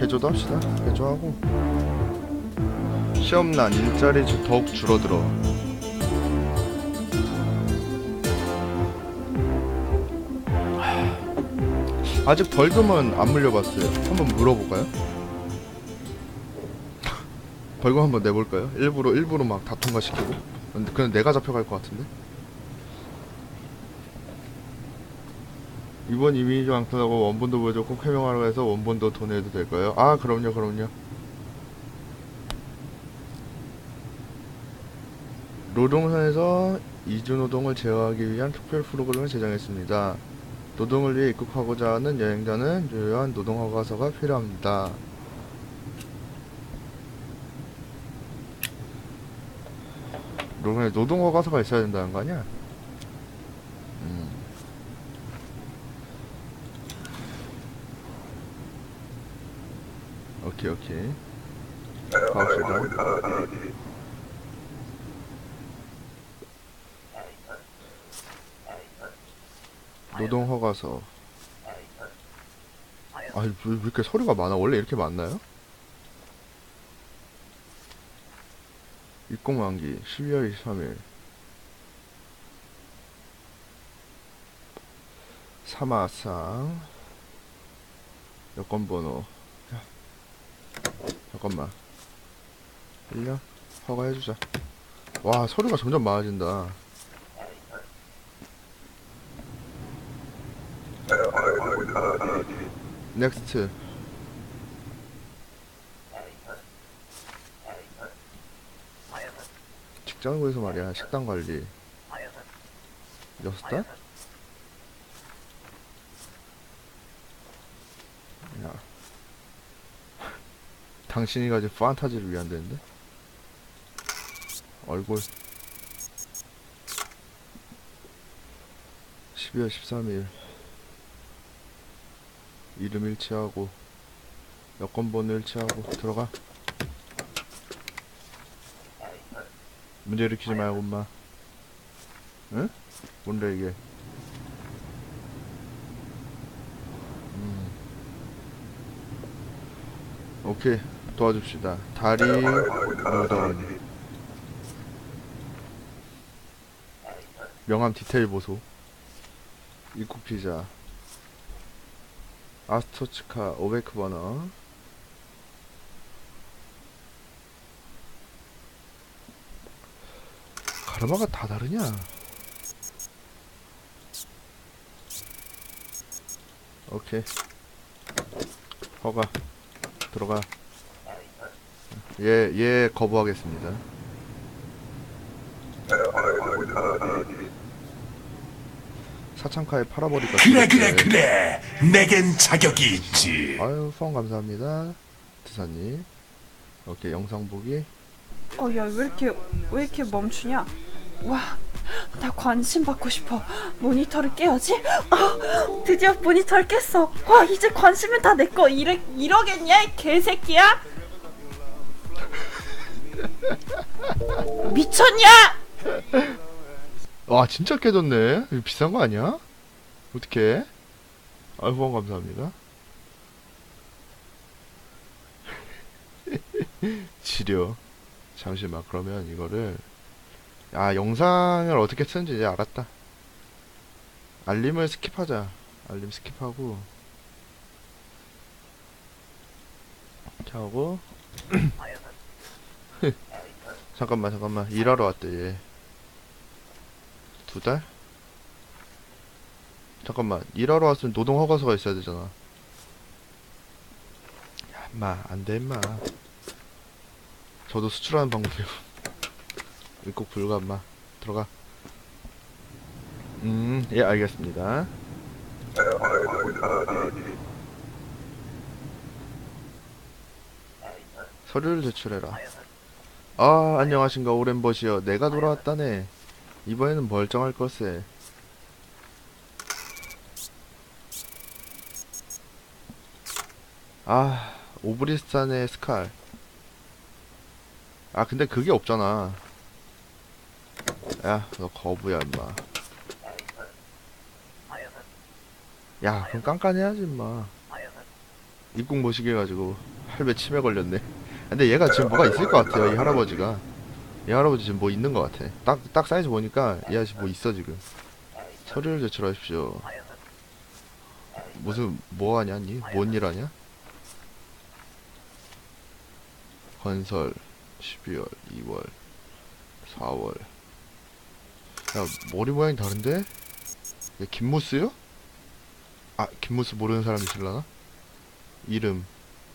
개조도 합시다. 개조하고 시험난 일자리 주- 더욱 줄어들어. 아직 벌금은 안 물려봤어요. 한번 물어볼까요? 벌금 한번 내볼까요? 일부러 일부러 막 다 통과시키고. 근데 그냥 내가 잡혀갈 것 같은데. 이번 이미지 왕턴하고 원본도 보여줘 꼭 해명하라고 해서 원본도 돈 내도 될까요? 아 그럼요 그럼요 노동선에서 이주노동을 제어하기 위한 특별 프로그램을 제정했습니다 노동을 위해 입국하고자 하는 여행자는 유효한 노동허가서가 필요합니다 노동허가서가 있어야 된다는 거 아니야? 음. 오케이 오케이. 가봅시다 노동허가서. 아니 왜, 왜 이렇게 서류가 많아? 원래 이렇게 많나요? 입공만기 12월 23일. 사마상. 여권 번호 잠깐만. 1년 허가해주자. 와 서류가 점점 많아진다. 넥스트. 직장구에서 말이야 식당 관리. 여섯 달? 야 당신이 가진 판타지를 위한다는데? 얼굴 12월 13일 이름 일치하고 여권번호 일치하고 들어가 문제 일으키지 말고 엄마 응? 뭔데 이게 음. 오케이 도와줍시다. 다리 노던 명함 디테일 보소. 입국 피자. 아스토츠카 500 버너 가르마가 다 다르냐? 오케이. 허가. 들어가 얘, 얘 거부하겠습니다 사창카에 팔아버릴까 그래 그래 싶은데. 그래 내겐 자격이 있지 아유 후원 감사합니다 드사님 오케이 영상 보기 어, 야, 왜 이렇게, 왜 이렇게 멈추냐? 와, 나 관심 받고 싶어. 모니터를 깨야지? 아, 드디어 모니터를 깼어. 와, 이제 관심은 다 내 거. 이러, 이러겠냐, 이 개새끼야? 미쳤냐? 와 진짜 깨졌네. 이거 비싼 거 아니야? 어떡해? 아 후원 감사합니다. 지려. 잠시만 그러면 이거를. 아 영상을 어떻게 쓰는지 이제 알았다. 알림을 스킵하자. 알림 스킵하고. 이렇게 하고 잠깐만 잠깐만. 일하러 왔대 얘. 두 달? 잠깐만. 일하러 왔으면 노동 허가서가 있어야 되잖아. 야 임마. 안돼 임마. 저도 수출하는 방법이요. 입국 불가 임마. 들어가. 음 예 알겠습니다. 서류를 제출해라 아 안녕하신가 오랜버시여. 내가 돌아왔다네. 이번에는 멀쩡할 것에 아 오브리스탄의 스칼. 아 근데 그게 없잖아. 야 너 거부야 임마. 야 그럼 깐깐해야지 임마. 입국 모시게 해가지고 할배 치매 걸렸네. 근데 얘가 지금 뭐가 있을 것 같아요. 이 할아버지가. 이 할아버지 지금 뭐 있는 것 같아. 딱 딱 사이즈 보니까 이 아저씨 뭐 있어 지금. 서류를 제출하십시오. 무슨 뭐 하냐 니? 뭔 일 하냐? 건설 12월, 2월, 4월. 야 머리 모양이 다른데? 얘 김무스요? 아 김무스 모르는 사람 있을라나? 이름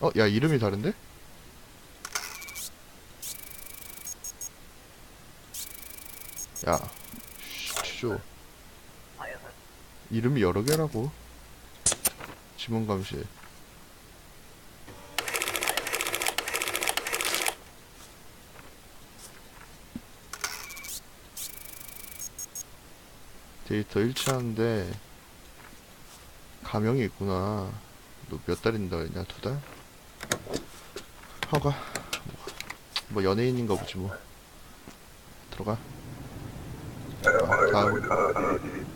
어? 야 이름이 다른데? 야 쉿, 취조. 이름이 여러 개라고? 지문 감시. 데이터 일치하는데 가명이 있구나. 너 몇 달인다 그랬냐 두 달? 허가. 뭐 연예인인가 보지 뭐. 들어가. 아, 다음.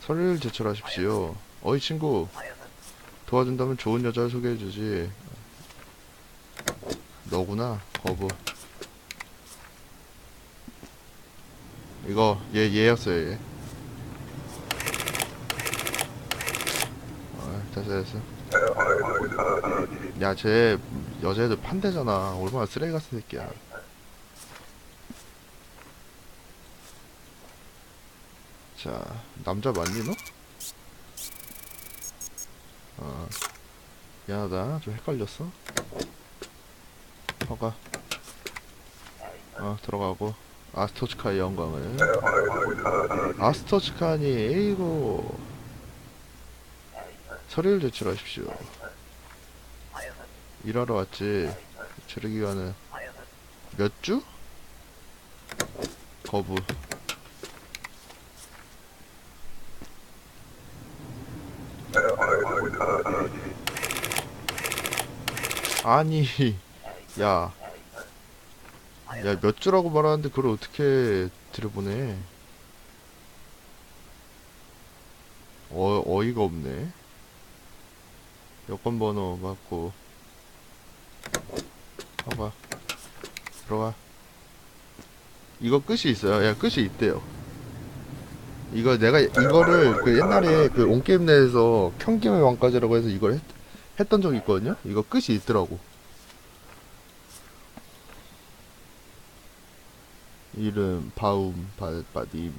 서류를 제출하십시오. 어이 친구. 도와준다면 좋은 여자를 소개해주지. 너구나 거부. 이거 얘 얘였어요 얘. 어, 됐어 됐어. 야쟤 여자애들 판대잖아. 얼마나 쓰레기 같은 새끼야 자 남자 맞니 너? 어 미안하다. 좀 헷갈렸어. 허가. 어 들어가고. 아스토츠카의 영광을. 아스토츠카니 에이고. 서류를 제출하십시오. 일하러 왔지? 체류 기간은 몇 주? 거부 아니 야 야, 몇 주라고 말하는데 그걸 어떻게 들여보내? 어, 어이가 없네. 여권 번호 맞고. 봐봐. 들어가. 이거 끝이 있어요. 야, 끝이 있대요. 이거 내가 이거를 그 옛날에 그 온게임 내에서 평김의 왕까지라고 해서 이걸 했, 했던 적이 있거든요. 이거 끝이 있더라고. 이름 바움 바바님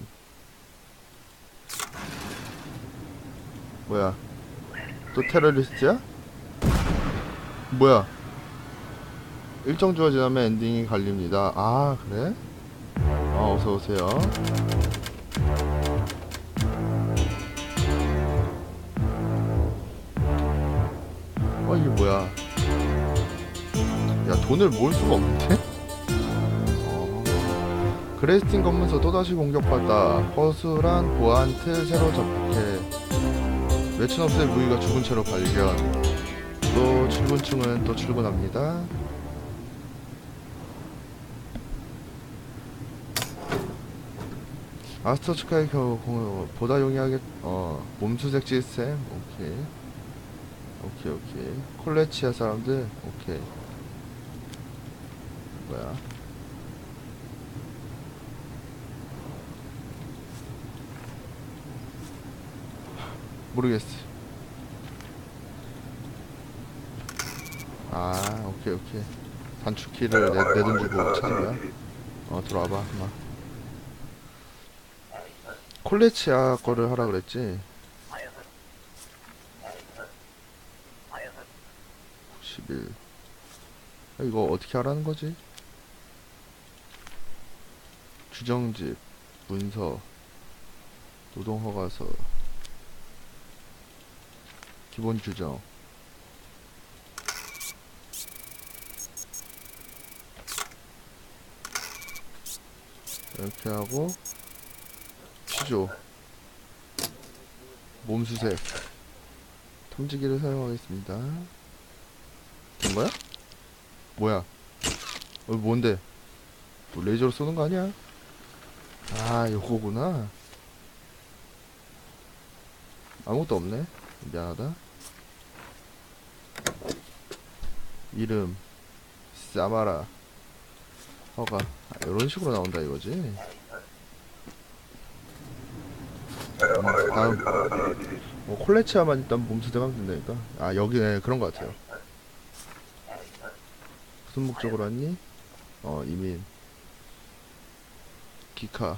뭐야 또 테러리스트야? 뭐야 일정 주어 지나면 엔딩이 갈립니다 아 그래? 어 어서오세요 이게 뭐야? 야 돈을 모을 수가 없는데? 어. 그레스틴 검문소 또다시 공격받다 허술한 보안 틀 새로 접해. 매춘업소의 무기가 죽은 채로 발견. 또 7분층은 또 출근합니다. 아스토츠카의 겨 공- 보다 용이하게 어 몸수색 시스템 오케이 오케이 오케이 콜레치아 사람들 오케이 뭐야 모르겠어. 아, 오케이, 오케이. 단축키를 내, 내돈 주고 찾은 거야? 어, 들어와봐, 한번. 콜레치아 거를 하라 그랬지? 91. 아, 이거 어떻게 하라는 거지? 주정집, 문서, 노동허가서, 기본 규정 이렇게 하고 취조 몸수색 탐지기를 사용하겠습니다 된 거야? 뭐야 어 뭔데 뭐 레이저로 쏘는 거 아니야? 아 요거구나 아무것도 없네. 미안하다. 이름 사마라 허가 아, 이런 식으로 나온다 이거지. 음, 다음 뭐 콜레치아만 일단 몸수대하면 된다니까. 아 여기네 그런 것 같아요. 무슨 목적으로 왔니? 어 이민. 기카.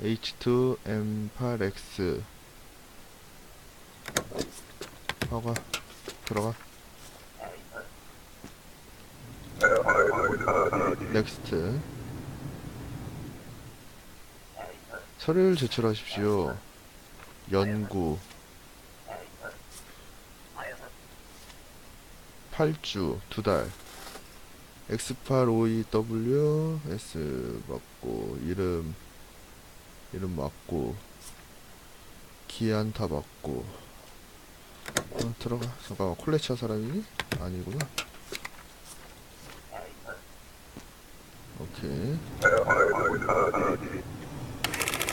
H2M8X 허가. 들어가. 넥스트 서류를 제출하십시오. 연구. 8주 2달 X8OEW S 맞고 이름 이름 맞고 기안타 맞고. 어, 들어가. 잠깐만 콜레치아 사람이니? 아니구나. 오케이.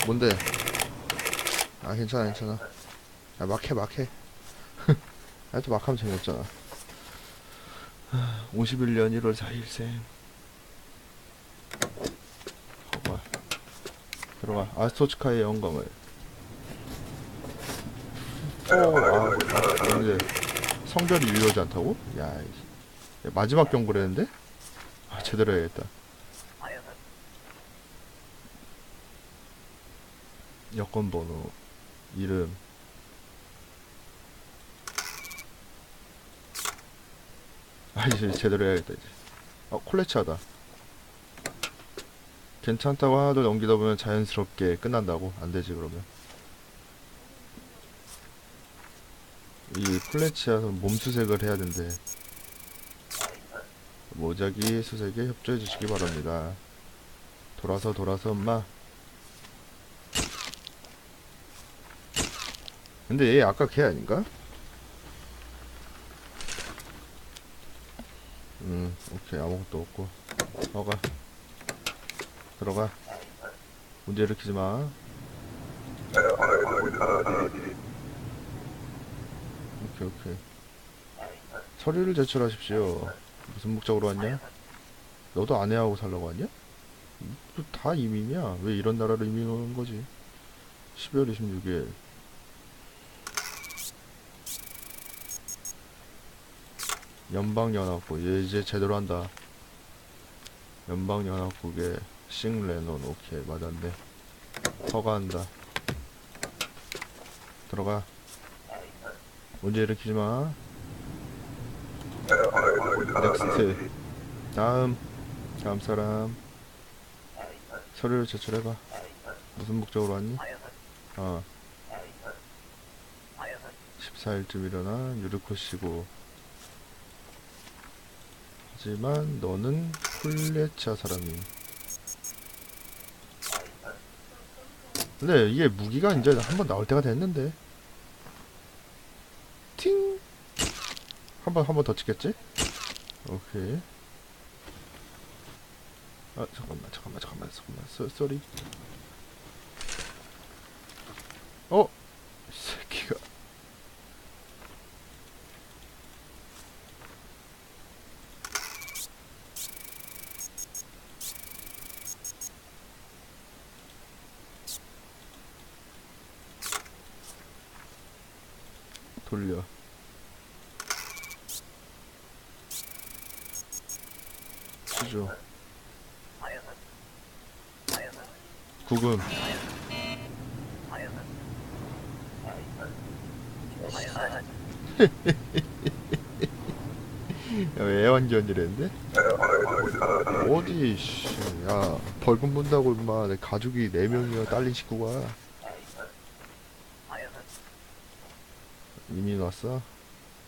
뭔데? 아 괜찮아 괜찮아. 야 막해 막해. 아또 막하면 재미없잖아 51년 1월 4일생 허가 들어가. 아스토츠카의 영광을 오, 아, 아 이제 성별이 유효하지 않다고? 야, 마지막 경고를 했는데? 아 제대로 해야겠다. 여권 번호 이름 아 이제 제대로 해야겠다 이제. 어 콜레치하다. 괜찮다고 하나도 넘기다 보면 자연스럽게 끝난다고? 안 되지 그러면. 이 콜레치아서 몸수색을 해야 된대. 모자기 수색에 협조해 주시기 바랍니다. 돌아서 돌아서 엄마. 근데 얘 아까 걔 아닌가? 음, 오케이. 아무것도 없고. 들어가. 들어가. 문제 일으키지 마. 오케이 오케이. 서류를 제출하십시오. 무슨 목적으로 왔냐? 너도 아내하고 살라고 왔냐? 다 이민이야. 왜 이런 나라로 이민 오는 거지? 12월 26일 연방연합국 얘 이제 제대로 한다. 연방연합국의 싱레논 오케이 맞았네. 허가한다. 들어가. 문제 일으키지 마. 넥스트. 다음. 다음 사람. 서류를 제출해봐. 무슨 목적으로 왔니? 어. 14일쯤 일어나. 유르코 씨고 하지만 너는 콜레차 사람이. 근데 이게 무기가 이제 한 번 나올 때가 됐는데. 팅. 한 번 한 번 더 찍겠지? 오케이. 아 잠깐만 잠깐만 잠깐만 잠깐만 쏘, 쏘리. 어? 이 새끼가. 돌려. 수조. 구금. 야, 왜 애완견이랬는데? 어디, 씨, 야, 벌금 문다고, 임마. 내 가족이 4명이야, 딸린 식구가. 이민 왔어?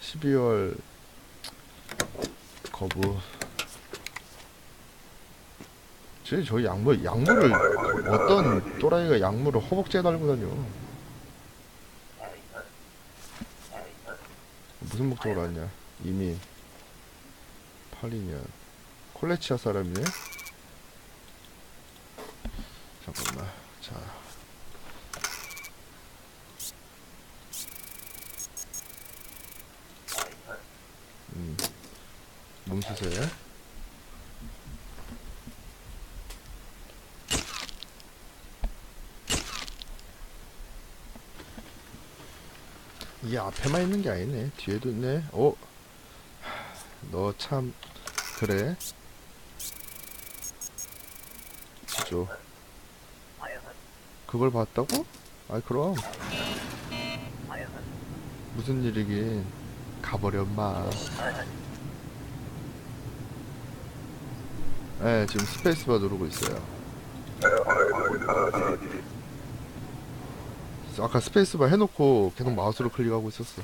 12월 거부. 쟤 저희 양모 양모를 어떤 또라이가 양모를 허벅지에 달고 다녀. 무슨 목적으로 왔냐? 이미 팔리냐? 콜레치아 사람이네? 잠깐만. 자. 음. 몸 쓰세요. 이게 앞에만 있는 게 아니네. 뒤에도 있네. 어? 너참 그래. 줘. 그걸 봤다고? 아이 그럼 무슨 일이긴 가버려 마. 네 지금 스페이스바 누르고 있어요. 아까 스페이스바 해놓고 계속 마우스로 클릭하고 있었어.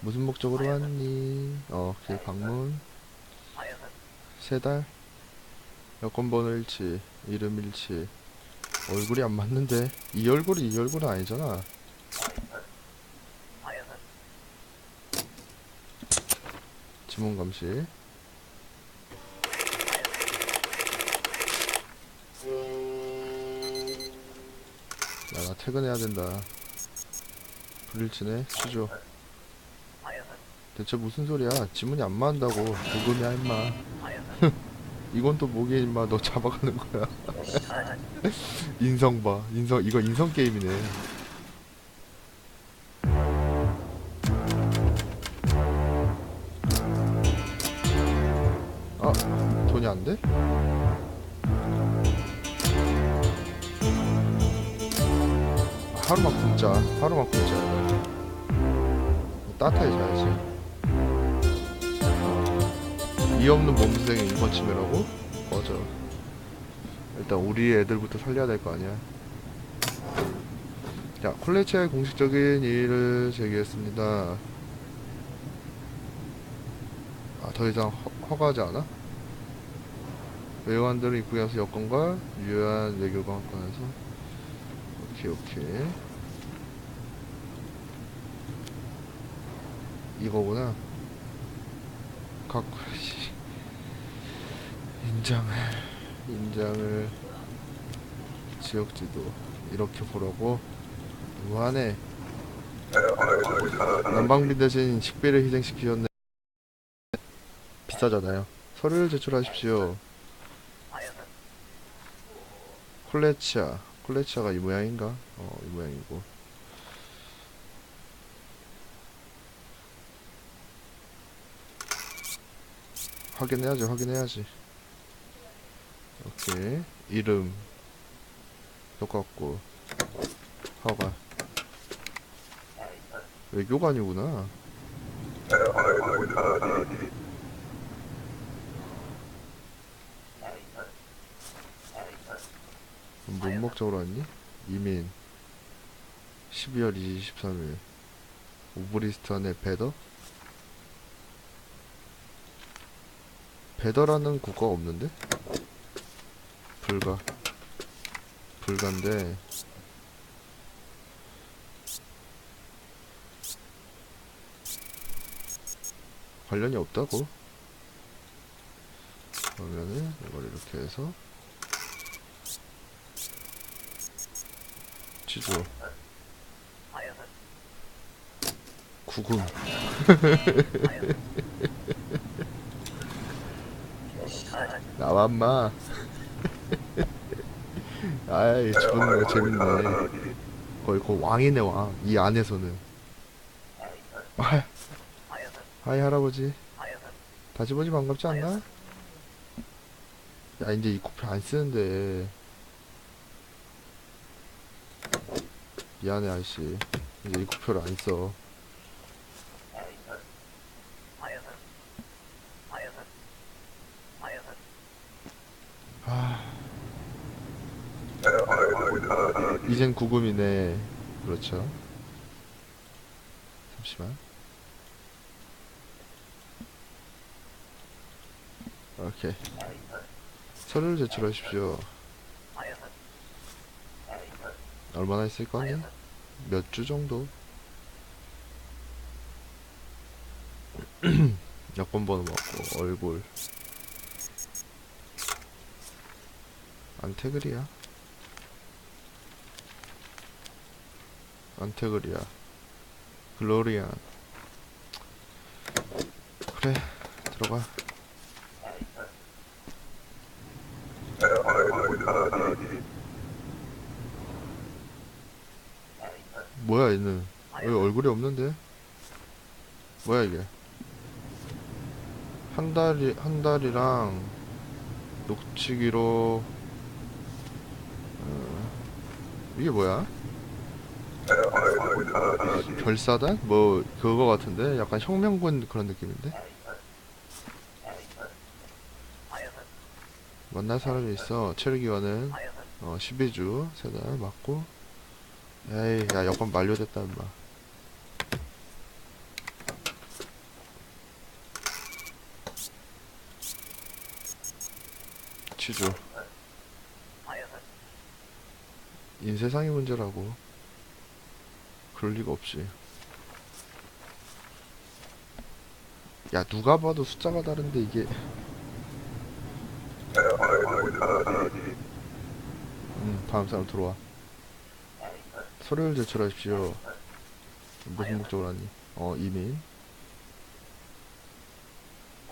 무슨 목적으로 왔니? 어, 오케이 방문. 세 달. 여권번호 일치, 이름 일치. 얼굴이 안 맞는데 이 얼굴이 이 얼굴은 아니잖아. 지문 감시. 퇴근해야 된다. 불일치네, 취조. 대체 무슨 소리야? 지문이 안 맞는다고. 녹음이야, 임마. 이건 또 뭐게, 임마. 너 잡아가는 거야. 인성 봐. 인성, 이거 인성 게임이네. 따뜻하게 자야지. 이 없는 몸수생의 인권침해라고? 맞아. 일단 우리 애들부터 살려야 될 거 아니야. 자, 콜레치의 공식적인 이의를 제기했습니다. 아, 더 이상 허, 허가하지 않아? 외환들은 입국에서 여권과 유효한 외교관권에서 오케이 오케이 이거구나. 갖고 씨. 인장을 인장을 지역지도 이렇게 보라고? 무한해. 난방비 대신 식비를 희생시키셨네. 비싸잖아요. 서류를 제출하십시오. 콜레치아. 콜레치아가 이 모양인가? 어 이 모양이고 확인해야지 확인해야지. 오케이. 이름. 똑같고. 허가. 외교관이구나. 뭔 목적으로 왔니? 이민. 12월 23일. 우브리스탄의 베더? 베더라는 국가가 없는데? 불가. 불가인데. 관련이 없다고? 그러면은 이걸 이렇게 해서 취조 구금 나와 인마. 아이 좋네 재밌네. 거의 그 왕이네 왕이 안에서는. 아, 하이 할아버지. 다시 보지 반갑지 않나? 야 이제 이 코피 안 쓰는데. 미안해 아저씨. 이제 이 코표를 안 써. 이젠 구금이네. 그렇죠. 잠시만. 오케이. 서류를 제출하십시오. 얼마나 있을 거니? 몇주 정도? 여권 번호 맞고 얼굴 안테그리야 안테그리야 글로리안. 오케이 들어가. 뭐야 얘는? 왜 얼굴이 없는데? 뭐야 이게? 한 달이 한 달이랑 녹치기로 어, 이게 뭐야 별사단? 뭐 그거 같은데? 약간 혁명군 그런 느낌인데? 만날 사람이 있어. 체류기간은 어 12주 세달 맞고. 에이 야 여권 만료됐다 임마. 취조 인세상의 문제라고 그럴 리가 없지. 야 누가 봐도 숫자가 다른데 이게. 음 다음 사람 들어와. 서류를 제출하십시오. 무슨 목적으로 하니. 어 이민.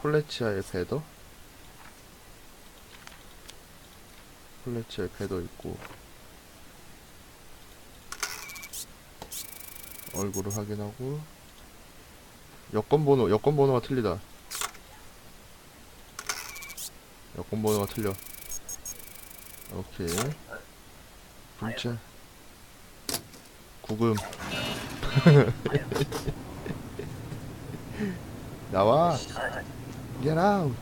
콜레치아의 배더 콜레치아의 배더 있고 얼굴을 확인하고. 여권 번호 여권 번호가 틀리다. 여권 번호가 틀려. 오케이. 분체 구금. 나와. Get out.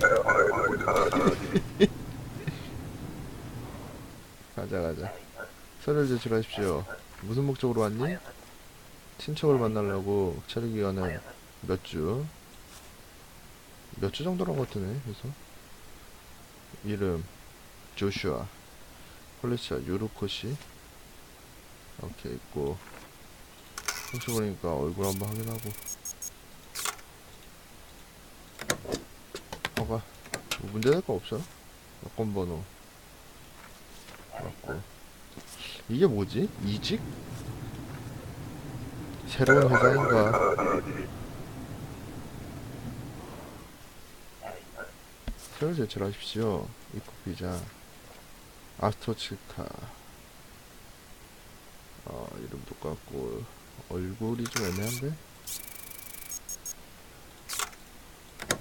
가자 가자. 서류를 제출하십시오. 무슨 목적으로 왔니? 친척을 만나려고 체류 기간은 몇 주? 몇 주 정도란 것 같으네 그래서? 이름 조슈아. 콜레시아 유루코시. 오케이 있고. 혹시 모르니까 얼굴 한번 확인하고. 허가 뭐 문제될 거 없어? 여권 번호. 맞고. 이게 뭐지? 이직? 새로운 회사인가? 새로 제출하십시오 입국 비자. 아스트로치카. 어 이름 똑같고. 얼굴이 좀 애매한데?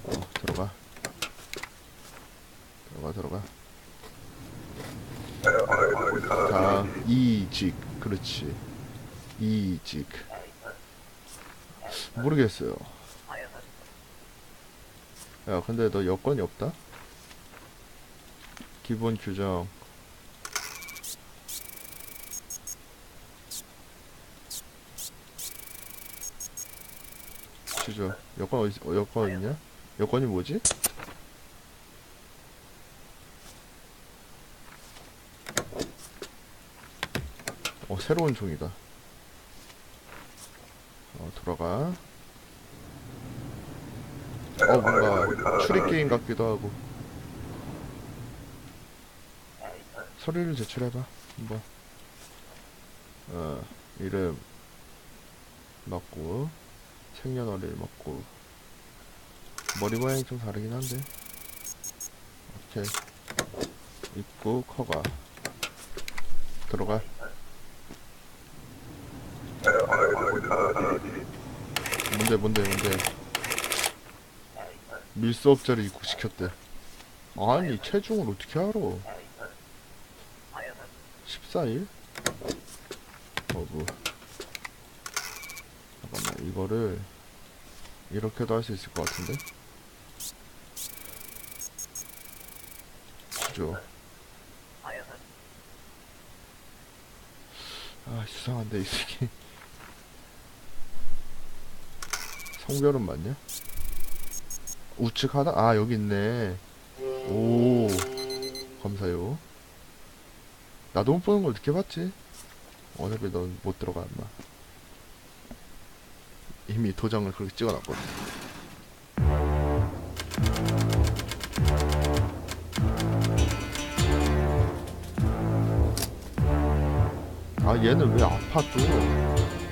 어 들어가. 들어가 들어가. 자 이직. 그렇지. 이직 모르겠어요 야 근데 너 여권이 없다? 기본 규정 취조 여권 어디 어, 여권 있냐? 여권이 뭐지? 어 새로운 종이다 어 돌아가. 어 뭔가 추리 게임 같기도 하고. 서류를 제출해봐 한번. 어 이름 맞고 생년월일 맞고. 머리 모양이 좀 다르긴 한데. 오케이. 입구 커가. 들어가 뭔데 뭔데 뭔데? 밀수업자를 입국시켰대. 아니 체중을 어떻게 알아? 14일? 어구 잠깐만 이거를 이렇게도 할 수 있을 것 같은데? 그죠. 아 수상한데 이 새끼 성별은 맞냐? 우측 하나? 아 여기 있네 오 감사요 나도 못 보는 걸 어떻게 봤지? 어차피 넌 못 들어가 인마 이미 도장을 그렇게 찍어놨거든 아 얘는 왜 아파 또